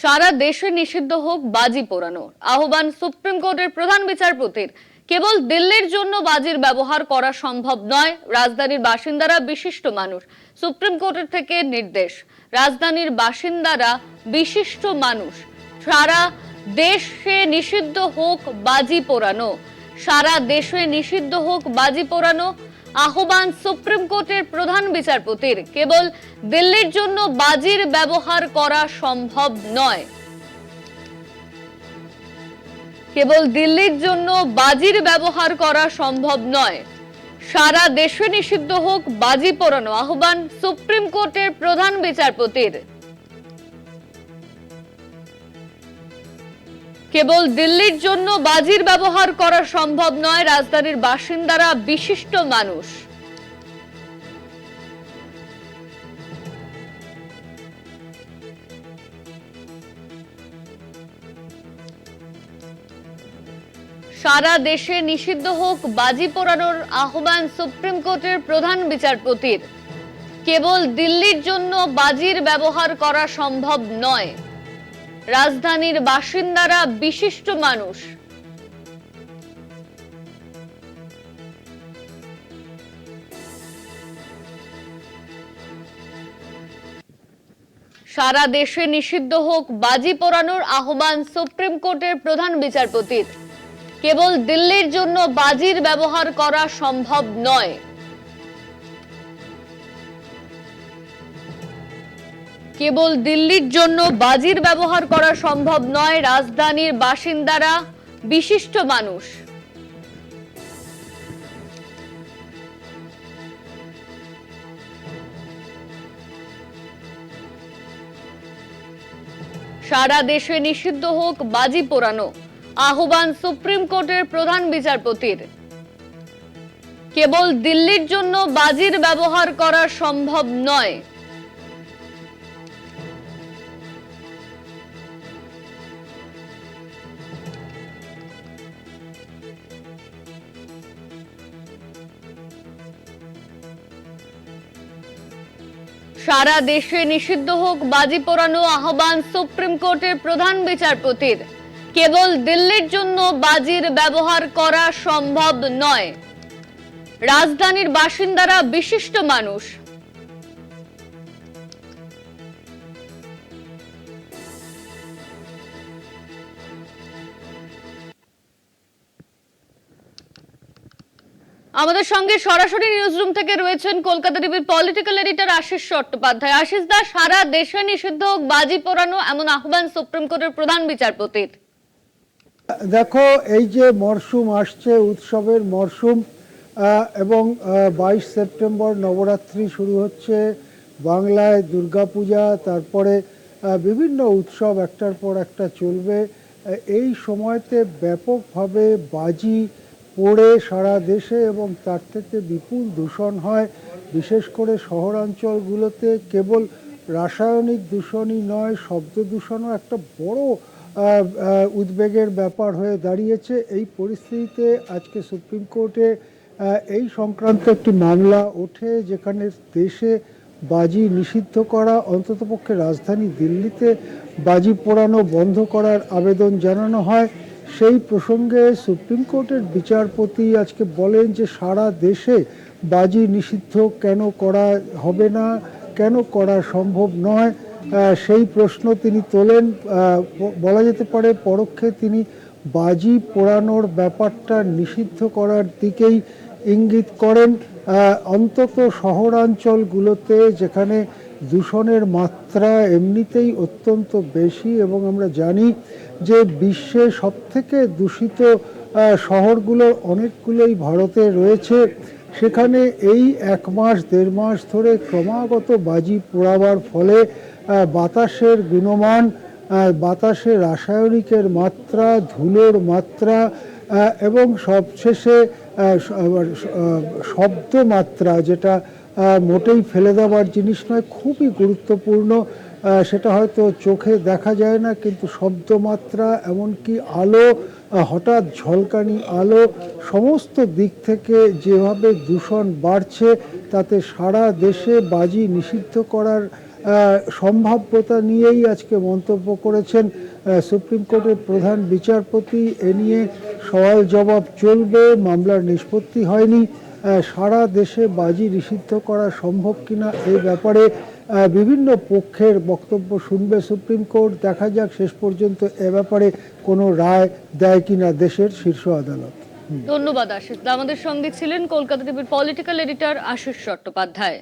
সারা দেশে নিষিদ্ধ হোক বাজি পোড়ানো। আহ্বান সুপ্রিম কোর্টের প্রধান বিচারপতির। কেবল দিল্লির জন্য বাজির ব্যবহার করা সম্ভব নয়, রাজধানীর বাসিন্দারা বিশিষ্ট মানুষ। সুপ্রিম কোর্টের থেকে নির্দেশ, রাজধানীর বাসিন্দারা বিশিষ্ট মানুষ। সারা দেশে নিষিদ্ধ হোক বাজি পোড়ানো। সারা দেশে নিষিদ্ধ হোক বাজি পোড়ানো আহ্বান সুপ্রিম কোর্টের প্রধান বিচারপতির। কেবল দিল্লির জন্য বাজির ব্যবহার করা সম্ভব নয়। কেবল দিল্লির জন্য বাজির ব্যবহার করা সম্ভব নয়। সারা দেশে নিষিদ্ধ হোক বাজি পোড়ানো আহ্বান সুপ্রিম কোর্টের প্রধান বিচারপতির। কেবল দিল্লির জন্য বাজির ব্যবহার করা সম্ভব নয়, রাজধানীর বাসিন্দারা বিশিষ্ট মানুষ। সারা দেশে নিষিদ্ধ হোক, বাজি পোড়ানোর আহ্বান সুপ্রিম কোর্টের প্রধান বিচারপতির। কেবল দিল্লির জন্য বাজির ব্যবহার করা সম্ভব নয়। রাজধানীর বাসিন্দারা বিশিষ্ট মানুষ। সারা দেশে নিষিদ্ধ হোক বাজি পোড়ানোর আহ্বান সুপ্রিম কোর্টের প্রধান বিচারপতির। কেবল দিল্লির জন্য বাজির ব্যবহার করা সম্ভব নয়। কেবল দিল্লির জন্য বাজির ব্যবহার করা সম্ভব নয়, রাজধানীর বাসিন্দারা বিশিষ্ট মানুষ। সারা দেশে নিষিদ্ধ হোক বাজি পোড়ানো, আহ্বান সুপ্রিম কোর্টের প্রধান বিচারপতির। কেবল দিল্লির জন্য বাজির ব্যবহার করা সম্ভব নয়। সারা দেশে নিষিদ্ধ হোক, বাজি পোড়ানো আহ্বান সুপ্রিম কোর্টের প্রধান বিচারপতির। কেবল দিল্লির জন্য বাজির ব্যবহার করা সম্ভব নয়। রাজধানীর বাসিন্দারা বিশিষ্ট মানুষ। আমাদের সঙ্গে সরাসরি নিউজরুম থেকে রয়েছেন কলকাতা টিভির পলিটিক্যাল এডিটর আশিস চট্টোপাধ্যায়। আশিস দা, সারা দেশে নিষিদ্ধ হোক, বাজি পোড়ানো এমন আহ্বান সুপ্রিম কোর্টের প্রধান বিচারপতির। দেখো, এই যে মরশুম আসছে, উৎসবের মরশুম এবং বাইশ সেপ্টেম্বর নবরাত্রি শুরু হচ্ছে, বাংলায় দুর্গাপূজা, তারপরে বিভিন্ন উৎসব একটার পর একটা চলবে। এই সময়তে ব্যাপকভাবে বাজি পড়ে সারা দেশে এবং তার থেকে বিপুল দূষণ হয়। বিশেষ করে শহরাঞ্চলগুলোতে কেবল রাসায়নিক দূষণই নয়, শব্দ দূষণও একটা বড় উদ্বেগের ব্যাপার হয়ে দাঁড়িয়েছে। এই পরিস্থিতিতে আজকে সুপ্রিম কোর্টে এই সংক্রান্ত একটি মামলা ওঠে যেখানে দেশে বাজি নিষিদ্ধ করা, অন্ততপক্ষে রাজধানী দিল্লিতে বাজি পোড়ানো বন্ধ করার আবেদন জানানো হয়। সেই প্রসঙ্গে সুপ্রিম কোর্টের বিচারপতি আজকে বলেন যে সারা দেশে বাজি নিষিদ্ধ কেন করা হবে না, কেন করা সম্ভব নয়। সেই প্রশ্ন তিনি তোলেন। বলা যেতে পারে পরোক্ষে তিনি বাজি পোড়ানোর ব্যাপারটা নিষিদ্ধ করার দিকেই ইঙ্গিত করেন। অন্তত শহরাঞ্চলগুলোতে যেখানে দূষণের মাত্রা এমনিতেই অত্যন্ত বেশি এবং আমরা জানি যে বিশ্বে সবথেকে দূষিত আহ, শহরগুলোর অনেকগুলোই ভারতে রয়েছে। সেখানে এই এক মাস দেড় মাস ধরে ক্রমাগত বাজি পোড়াবার ফলে বাতাসের গুণমান বাতাসে রাসায়নিকের মাত্রা ধুলোর মাত্রা এবং সবশেষে শব্দ মাত্রা যেটা মোটেই ফেলে দেওয়ার জিনিস নয়, খুবই গুরুত্বপূর্ণ। সেটা হয়তো চোখে দেখা যায় না, কিন্তু শব্দমাত্রা, এমনকি আলো হঠাৎ ঝলকানি আলো, সমস্ত দিক থেকে যেভাবে দূষণ বাড়ছে, তাতে সারা দেশে বাজি নিষিদ্ধ করার সম্ভাব্যতা নিয়েই আজকে মন্তব্য করেছেন সুপ্রিম কোর্টের প্রধান বিচারপতি। এ নিয়ে সওয়াল জবাব চলবে, মামলার নিষ্পত্তি হয়নি। সারা দেশে বাজি নিষিদ্ধ করা সম্ভব কিনা এই ব্যাপারে বিভিন্ন পক্ষের বক্তব্য শুনবে সুপ্রিম কোর্ট। দেখা যাক শেষ পর্যন্ত এ ব্যাপারে কোনো রায় দেয় কিনা দেশের শীর্ষ আদালত। ধন্যবাদ আশিস। আমাদের সঙ্গে ছিলেন কলকাতা টিভির পলিটিক্যাল এডিটর আশিস চট্টোপাধ্যায়।